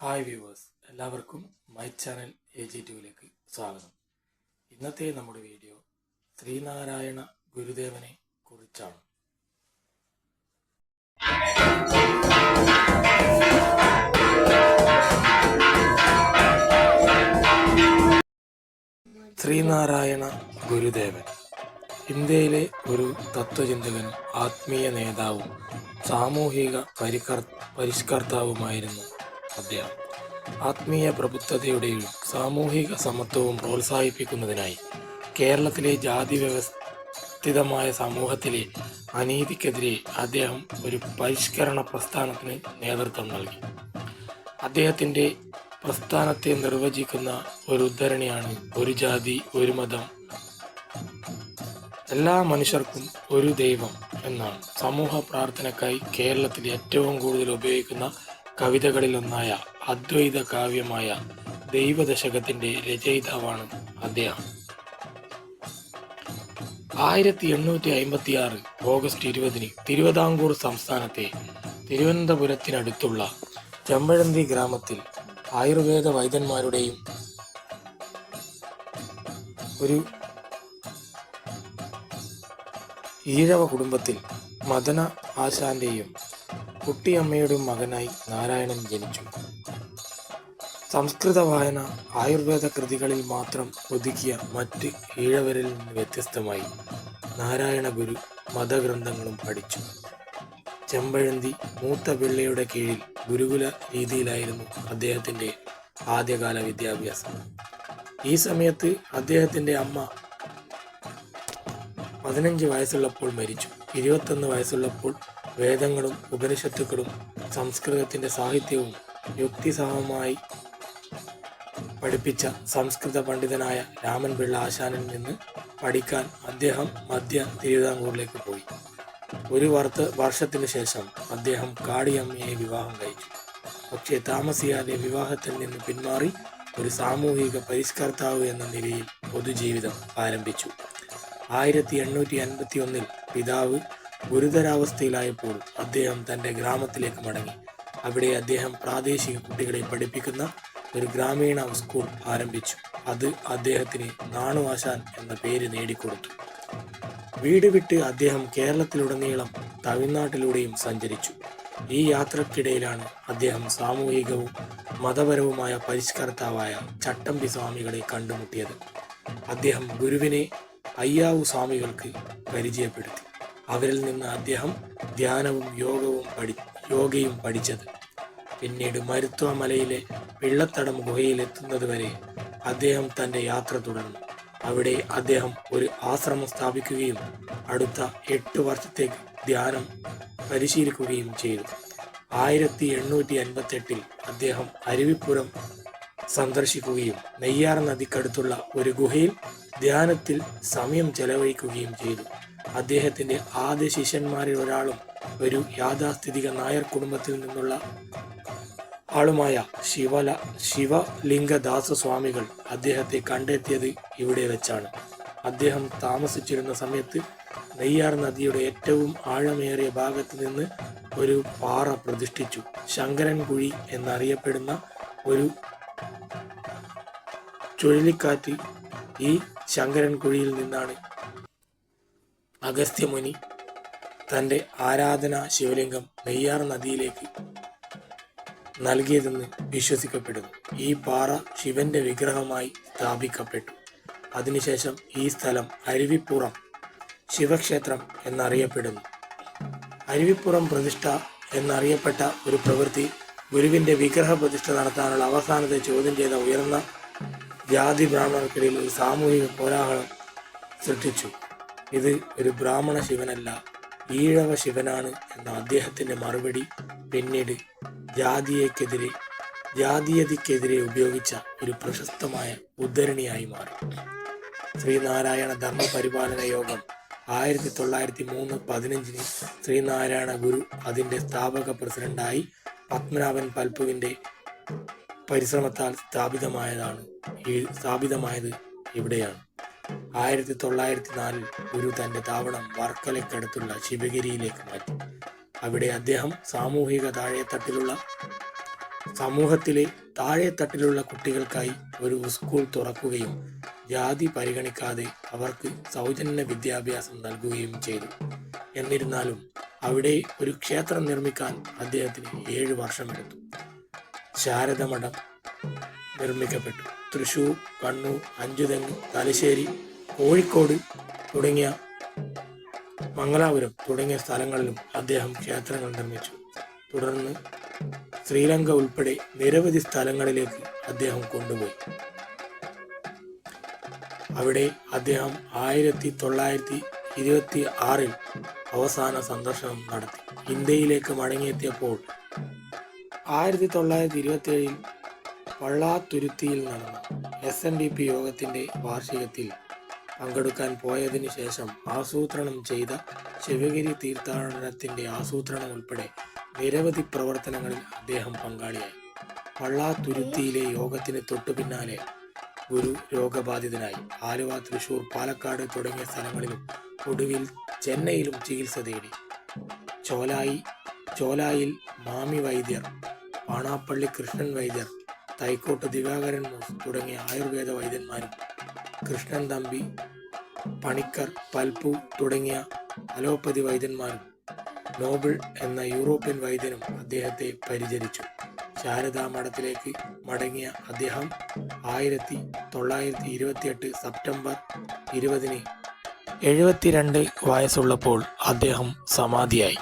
Hi viewers എല്ലാവർക്കും my channel A G ടുവിലേക്ക് സ്വാഗതം. ഇന്നത്തെ നമ്മുടെ വീഡിയോ ശ്രീനാരായണ ഗുരുദേവനെ കുറിച്ചാണ്. ശ്രീനാരായണ ഗുരുദേവൻ ഇന്ത്യയിലെ ഒരു തത്വചിന്തകനും ആത്മീയ നേതാവും സാമൂഹിക പരിഷ്കർത്താവുമായിരുന്നു. അദ്ദേഹം ആത്മീയ പ്രബുദ്ധതയുടെയും സാമൂഹിക സമത്വവും പ്രോത്സാഹിപ്പിക്കുന്നതിനായി കേരളത്തിലെ ജാതി വ്യവസ്ഥിതമായ സമൂഹത്തിലെ അനീതിക്കെതിരെ അദ്ദേഹം ഒരു പരിഷ്കരണ പ്രസ്ഥാനത്തിന് നേതൃത്വം നൽകി. അദ്ദേഹത്തിന്റെ പ്രസ്ഥാനത്തെ നിർവചിക്കുന്ന ഒരു ഉദ്ധരണിയാണ് ഒരു ജാതി ഒരു മതം. എല്ലാ മനുഷ്യർക്കും ഒരു ദൈവം എന്നാണ്. സമൂഹ പ്രാർത്ഥനക്കായി കേരളത്തിൽ ഏറ്റവും കൂടുതൽ ഉപയോഗിക്കുന്ന കവിതകളിലൊന്നായ അദ്വൈത കാവ്യമായ ദൈവദശകത്തിന്റെ രചയിതാവാണ് അദ്ദേഹം. ആയിരത്തി എണ്ണൂറ്റി അമ്പത്തി ആറ് ഓഗസ്റ്റ് ഇരുപതിന് തിരുവിതാംകൂർ സംസ്ഥാനത്തെ തിരുവനന്തപുരത്തിനടുത്തുള്ള ചെമ്പഴന്തി ഗ്രാമത്തിൽ ആയുർവേദ വൈദ്യന്മാരുടെയും ഒരു ഈഴവ കുടുംബത്തിൽ മദന ആശാന്റെയും കുട്ടിയമ്മയുടെ മകനായി നാരായണൻ ജനിച്ചു. സംസ്കൃത വായന ആയുർവേദ കൃതികളിൽ മാത്രം ഒതുക്കിയ മറ്റ് ഈഴവരിൽ നിന്ന് വ്യത്യസ്തമായി നാരായണ ഗുരു മതഗ്രന്ഥങ്ങളും പഠിച്ചു. ചെമ്പഴന്തി മൂത്ത പിള്ളയുടെ കീഴിൽ ഗുരുകുല രീതിയിലായിരുന്നു അദ്ദേഹത്തിന്റെ ആദ്യകാല വിദ്യാഭ്യാസം. ഈ സമയത്ത് അദ്ദേഹത്തിന്റെ അമ്മ പതിനഞ്ച് വയസ്സുള്ളപ്പോൾ മരിച്ചു. ഇരുപത്തൊന്ന് വയസ്സുള്ളപ്പോൾ വേദങ്ങളും ഉപനിഷത്തുക്കളും സംസ്കൃതത്തിന്റെ സാഹിത്യവും യുക്തിസഹമായി പഠിപ്പിച്ച സംസ്കൃത പണ്ഡിതനായ രാമൻ പിള്ള ആശാനിൽ നിന്ന് പഠിക്കാൻ അദ്ദേഹം മധ്യ തിരുവിതാംകൂറിലേക്ക് പോയി. ഒരു വർത്ത വർഷത്തിനു ശേഷം അദ്ദേഹം കാടിയമ്മയെ വിവാഹം കഴിച്ചു. പക്ഷേ താമസിയാതെ വിവാഹത്തിൽ നിന്ന് പിന്മാറി ഒരു സാമൂഹിക പരിഷ്കർത്താവ് എന്ന നിലയിൽ പൊതുജീവിതം ആരംഭിച്ചു. ആയിരത്തി എണ്ണൂറ്റി അൻപത്തി ഒന്നിൽ പിതാവ് ഗുരുതരാവസ്ഥയിലായപ്പോൾ അദ്ദേഹം തന്റെ ഗ്രാമത്തിലേക്ക് മടങ്ങി. അവിടെ അദ്ദേഹം പ്രാദേശിക കുട്ടികളെ പഠിപ്പിക്കുന്ന ഒരു ഗ്രാമീണ സ്കൂൾ ആരംഭിച്ചു. അത് അദ്ദേഹത്തിന് നാണുവാശാൻ എന്ന പേര് നേടിക്കൊടുത്തു. വീട് വിട്ട് അദ്ദേഹം കേരളത്തിലുടനീളം തമിഴ്നാട്ടിലൂടെയും സഞ്ചരിച്ചു. ഈ യാത്രക്കിടയിലാണ് അദ്ദേഹം സാമൂഹികവും മതപരവുമായ പരിഷ്കർത്താവായ ചട്ടമ്പി സ്വാമികളെ കണ്ടുമുട്ടിയത്. അദ്ദേഹം ഗുരുവിനെ അയ്യാവു സ്വാമികൾക്ക് പരിചയപ്പെടുത്തി. അവരിൽ നിന്ന് അദ്ദേഹം ധ്യാനവും യോഗവും പഠി യോഗയും പഠിച്ചത്. പിന്നീട് മരുത്വ മലയിലെ വെള്ളത്തടം ഗുഹയിലെത്തുന്നതുവരെ അദ്ദേഹം തന്റെ യാത്ര തുടർന്നു. അവിടെ അദ്ദേഹം ഒരു ആശ്രമം സ്ഥാപിക്കുകയും അടുത്ത എട്ട് വർഷത്തേക്ക് ധ്യാനം പരിശീലിക്കുകയും ചെയ്തു. ആയിരത്തി എണ്ണൂറ്റി അൻപത്തെട്ടിൽ അദ്ദേഹം അരുവിപ്പുറം സന്ദർശിക്കുകയും നെയ്യാർ നദിക്കടുത്തുള്ള ഒരു ഗുഹയിൽ ധ്യാനത്തിൽ സമയം ചെലവഴിക്കുകയും ചെയ്തു. അദ്ദേഹത്തിന്റെ ആദ്യ ശിഷ്യന്മാരിൽ ഒരാളും ഒരു യാഥാസ്ഥിതിക നായർ കുടുംബത്തിൽ നിന്നുള്ള ആളുമായ ശിവല ശിവലിംഗദാസ സ്വാമികൾ അദ്ദേഹത്തെ കണ്ടെത്തിയത് ഇവിടെ വെച്ചാണ്. അദ്ദേഹം താമസിച്ചിരുന്ന സമയത്ത് നെയ്യാർ നദിയുടെ ഏറ്റവും ആഴമേറിയ ഭാഗത്ത് നിന്ന് ഒരു പാറ പ്രതിഷ്ഠിച്ചു. ശങ്കരൻകുഴി എന്നറിയപ്പെടുന്ന ഒരു ചുഴലിക്കാറ്റ് ഈ ശങ്കരൻകുഴിയിൽ നിന്നാണ്. അഗസ്ത്യമുനി തന്റെ ആരാധന ശിവലിംഗം നെയ്യാർ നദിയിലേക്ക് നൽകിയതെന്ന് വിശ്വസിക്കപ്പെടുന്നു. ഈ പാറ ശിവന്റെ വിഗ്രഹമായി സ്ഥാപിക്കപ്പെട്ടു. അതിനുശേഷം ഈ സ്ഥലം അരുവിപ്പുറം ശിവക്ഷേത്രം എന്നറിയപ്പെടുന്നു. അരുവിപ്പുറം പ്രതിഷ്ഠ എന്നറിയപ്പെട്ട ഒരു പ്രവൃത്തി ഗുരുവിന്റെ വിഗ്രഹ പ്രതിഷ്ഠ നടത്താനുള്ള അവസാനത്തെ ചോദ്യം ചെയ്ത ഉയർന്ന ജാതി ബ്രാഹ്മണർക്കിടയിൽ ഒരു സാമൂഹിക കോലാഹലം സൃഷ്ടിച്ചു. ഇത് ഒരു ബ്രാഹ്മണ ശിവനല്ല ഈഴവ ശിവനാണ് എന്ന അദ്ദേഹത്തിന്റെ മറുപടി പിന്നീട് ജാതീയക്കെതിരെ ജാതീയതയ്ക്കെതിരെ ഉപയോഗിച്ച ഒരു പ്രശസ്തമായ ഉദ്ധരണിയായി മാറി. ശ്രീനാരായണ ധർമ്മ പരിപാലന യോഗം ആയിരത്തി തൊള്ളായിരത്തി മൂന്ന് പതിനഞ്ചിന് ശ്രീനാരായണ ഗുരു അതിന്റെ സ്ഥാപക പ്രസിഡന്റായി പത്മനാഭൻ പൽപ്പുവിന്റെ പരിശ്രമത്താൽ സ്ഥാപിതമായതാണ് സ്ഥാപിതമായത് ഇവിടെയാണ്. ആയിരത്തി തൊള്ളായിരത്തി നാലിൽ ഗുരു തന്റെ താവളം വർക്കലയ്ക്കടുത്തുള്ള ശിവഗിരിയിലേക്ക് മാറ്റി. അവിടെ അദ്ദേഹം സാമൂഹിക താഴെത്തട്ടിലുള്ള സമൂഹത്തിലെ താഴെത്തട്ടിലുള്ള കുട്ടികൾക്കായി ഒരു സ്കൂൾ തുറക്കുകയും ജാതി പരിഗണിക്കാതെ അവർക്ക് സൗജന്യ വിദ്യാഭ്യാസം നൽകുകയും ചെയ്തു. എന്നിരുന്നാലും അവിടെ ഒരു ക്ഷേത്രം നിർമ്മിക്കാൻ അദ്ദേഹത്തിന് ഏഴ് വർഷമെടുത്തു. ശാരദമഠം നിർമ്മിക്കപ്പെട്ടു. തൃശൂർ കണ്ണൂർ അഞ്ചുതെങ്ങ് തലശ്ശേരി കോഴിക്കോട് തുടങ്ങിയ മംഗലാപുരം തുടങ്ങിയ സ്ഥലങ്ങളിലും അദ്ദേഹം ക്ഷേത്രങ്ങൾ നിർമ്മിച്ചു. തുടർന്ന് ശ്രീലങ്ക ഉൾപ്പെടെ നിരവധി സ്ഥലങ്ങളിലേക്ക് അദ്ദേഹം കൊണ്ടുപോയി. അവിടെ അദ്ദേഹം ആയിരത്തി തൊള്ളായിരത്തി ഇരുപത്തി ആറിൽ അവസാന സന്ദർശനം നടത്തി. ഇന്ത്യയിലേക്ക് മടങ്ങിയെത്തിയപ്പോൾ ആയിരത്തി തൊള്ളായിരത്തി ഇരുപത്തി ഏഴിൽ പള്ളാത്തുരുത്തിയിൽ നടന്ന എസ് എൻ ഡി പി യോഗത്തിന്റെ വാർഷികത്തിൽ പങ്കെടുക്കാൻ പോയതിനു ശേഷം ആസൂത്രണം ചെയ്ത ശിവഗിരി തീർത്ഥാടനത്തിന്റെ ആസൂത്രണം ഉൾപ്പെടെ നിരവധി പ്രവർത്തനങ്ങളിൽ അദ്ദേഹം പങ്കാളിയായി. പള്ളാത്തുരുത്തിയിലെ യോഗത്തിന് തൊട്ടു പിന്നാലെ ഗുരു രോഗബാധിതനായി. ആലുവ തൃശൂർ പാലക്കാട് തുടങ്ങിയ സ്ഥലങ്ങളിലും ഒടുവിൽ ചെന്നൈയിലും ചികിത്സ തേടി. ചോലായി ചോലായിൽ മാമി വൈദ്യർ പാണാപ്പള്ളി കൃഷ്ണൻ വൈദ്യർ തൈക്കോട്ട് ദിവാകരൻ മൂസ് തുടങ്ങിയ ആയുർവേദ വൈദ്യന്മാരും കൃഷ്ണൻ തമ്പി പണിക്കർ പൽപ്പു തുടങ്ങിയ അലോപ്പതി വൈദ്യന്മാരും നോബിൾ എന്ന യൂറോപ്യൻ വൈദ്യനും അദ്ദേഹത്തെ പരിചരിച്ചു. ശാരദാ മഠത്തിലേക്ക് മടങ്ങിയ അദ്ദേഹം ആയിരത്തി തൊള്ളായിരത്തി ഇരുപത്തിയെട്ട് സെപ്റ്റംബർ ഇരുപതിന് എഴുപത്തിരണ്ട് വയസ്സുള്ളപ്പോൾ അദ്ദേഹം സമാധിയായി.